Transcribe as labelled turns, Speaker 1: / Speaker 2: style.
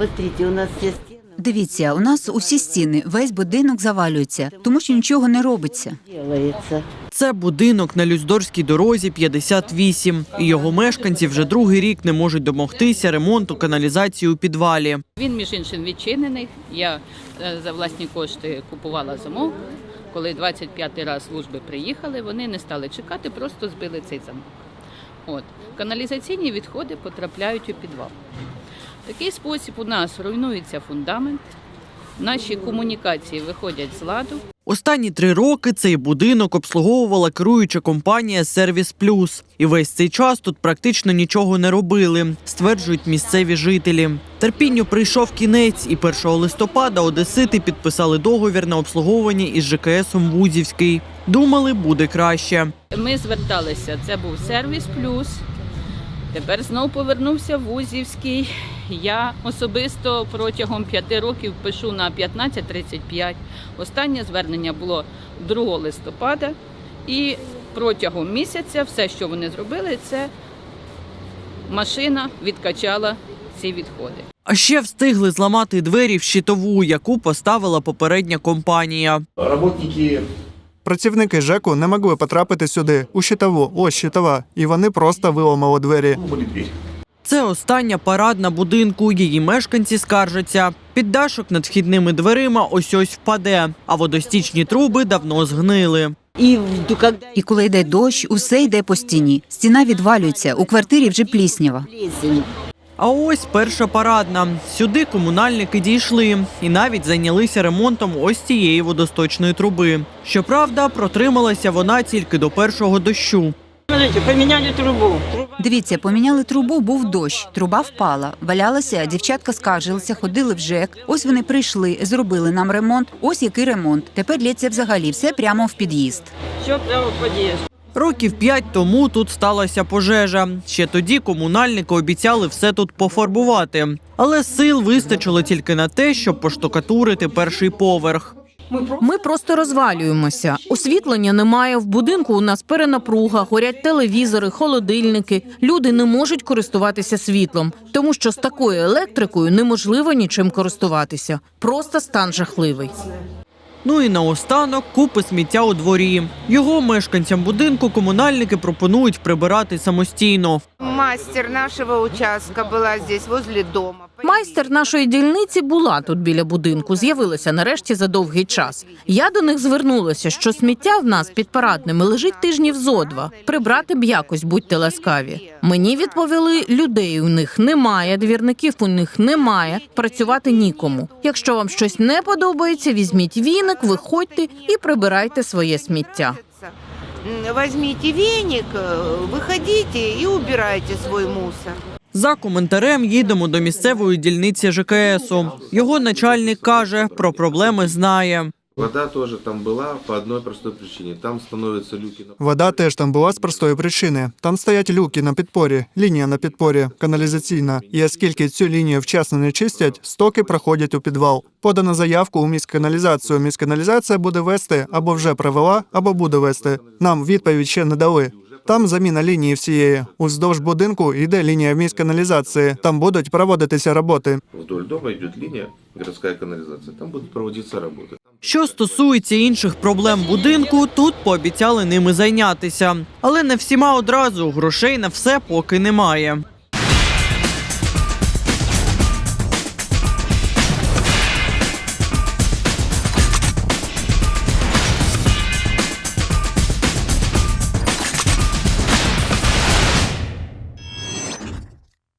Speaker 1: Посмотрите, у нас все стены
Speaker 2: Дивіться, у нас усі стіни, весь будинок завалюється, тому що нічого не робиться.
Speaker 3: Це будинок на Люздорській дорозі 58, і його мешканці вже другий рік не можуть домогтися ремонту каналізації у підвалі.
Speaker 4: Він, між іншим, відчинений. Я е, за власні кошти купувала замок. Коли 25-й раз служби приїхали, вони не стали чекати, просто збили цей замок. От. Каналізаційні відходи потрапляють у підвал. В такий спосіб у нас руйнується фундамент, наші комунікації виходять з ладу.
Speaker 3: Останні три роки цей будинок обслуговувала керуюча компанія Сервіс Плюс, і весь цей час тут практично нічого не робили, стверджують місцеві жителі. Терпінню прийшов кінець, і 1 листопада одесити підписали договір на обслуговування із ЖКСом Вузівський. Думали, буде краще.
Speaker 4: Ми зверталися, це був сервіс плюс. Тепер знов повернувся Вузівський. Я особисто протягом п'яти років пишу на 15.35. Останнє звернення було 2 листопада. І протягом місяця все, що вони зробили, це машина відкачала ці відходи.
Speaker 3: А ще встигли зламати двері в щитову, яку поставила попередня компанія.
Speaker 5: Работники
Speaker 6: Працівники ЖЕКу не могли потрапити сюди, у щитову, ось щитова, і вони просто виламали двері.
Speaker 3: Це остання парадна будинку. Її мешканці скаржаться. Піддашок над вхідними дверима ось ось впаде, а водостічні труби давно згнили.
Speaker 2: І коли йде дощ, усе йде по стіні. Стіна відвалюється, у квартирі вже пліснява.
Speaker 3: А ось перша парадна. Сюди комунальники дійшли і навіть зайнялися ремонтом ось цієї водосточної труби. Щоправда, протрималася вона тільки до першого дощу.
Speaker 7: Смотрите, поменяли трубу.
Speaker 2: Дивіться, поміняли трубу, був дощ, труба впала, валялася, дівчатка скаржилися, ходили в ЖЕК. Ось вони прийшли, зробили нам ремонт. Ось який ремонт. Тепер лється взагалі все прямо в під'їзд.
Speaker 7: Все прямо в подъезд.
Speaker 3: Років п'ять тому тут сталася пожежа. Ще тоді комунальники обіцяли все тут пофарбувати. Але сил вистачило тільки на те, щоб поштукатурити перший поверх.
Speaker 8: Ми просто розвалюємося. Освітлення немає. В будинку у нас перенапруга, горять телевізори, холодильники. Люди не можуть користуватися світлом, тому що з такою електрикою неможливо нічим користуватися. Просто стан жахливий.
Speaker 3: Ну і наостанок купи сміття у дворі. Його мешканцям будинку комунальники пропонують прибирати самостійно.
Speaker 9: Мастер нашего участка была здесь возле дома.
Speaker 8: Майстер нашої дільниці була тут біля будинку. З'явилася нарешті за довгий час. Я до них звернулася, що сміття в нас під парадними лежить тижнів зо два. Прибрати б якось, будьте ласкаві. Мені відповіли, людей у них немає, двірників у них немає. Працювати нікому. Якщо вам щось не подобається, візьміть віник, виходьте і прибирайте своє сміття.
Speaker 9: Возьмите веник, э, выходите и убирайте свой мусор.
Speaker 3: За коментарем їдемо до місцевої дільниці ЖКСу. Його начальник каже, про проблеми знає.
Speaker 10: Вода тоже там была по одной простой причине. Там становятся люки на
Speaker 6: Вода теж там була з простої причини. Там стоять люки на підпорі, лінія на підпорі, каналізаційна. І оскільки цю лінію вчасно не чистять, стоки проходять у підвал. Подано заявку у міськканалізацію. Міськканалізація буде вести або вже провела, або буде вести. Нам відповідь ще не дали. Там заміна лінії всієї. Уздовж будинку йде лінія міськканалізації. Там будуть проводитися роботи.
Speaker 10: Вдоль дома йде лінія міська каналізація. Там будуть проводитися роботи.
Speaker 3: Що стосується інших проблем будинку, тут пообіцяли ними зайнятися. Але не всіма одразу грошей на все поки немає.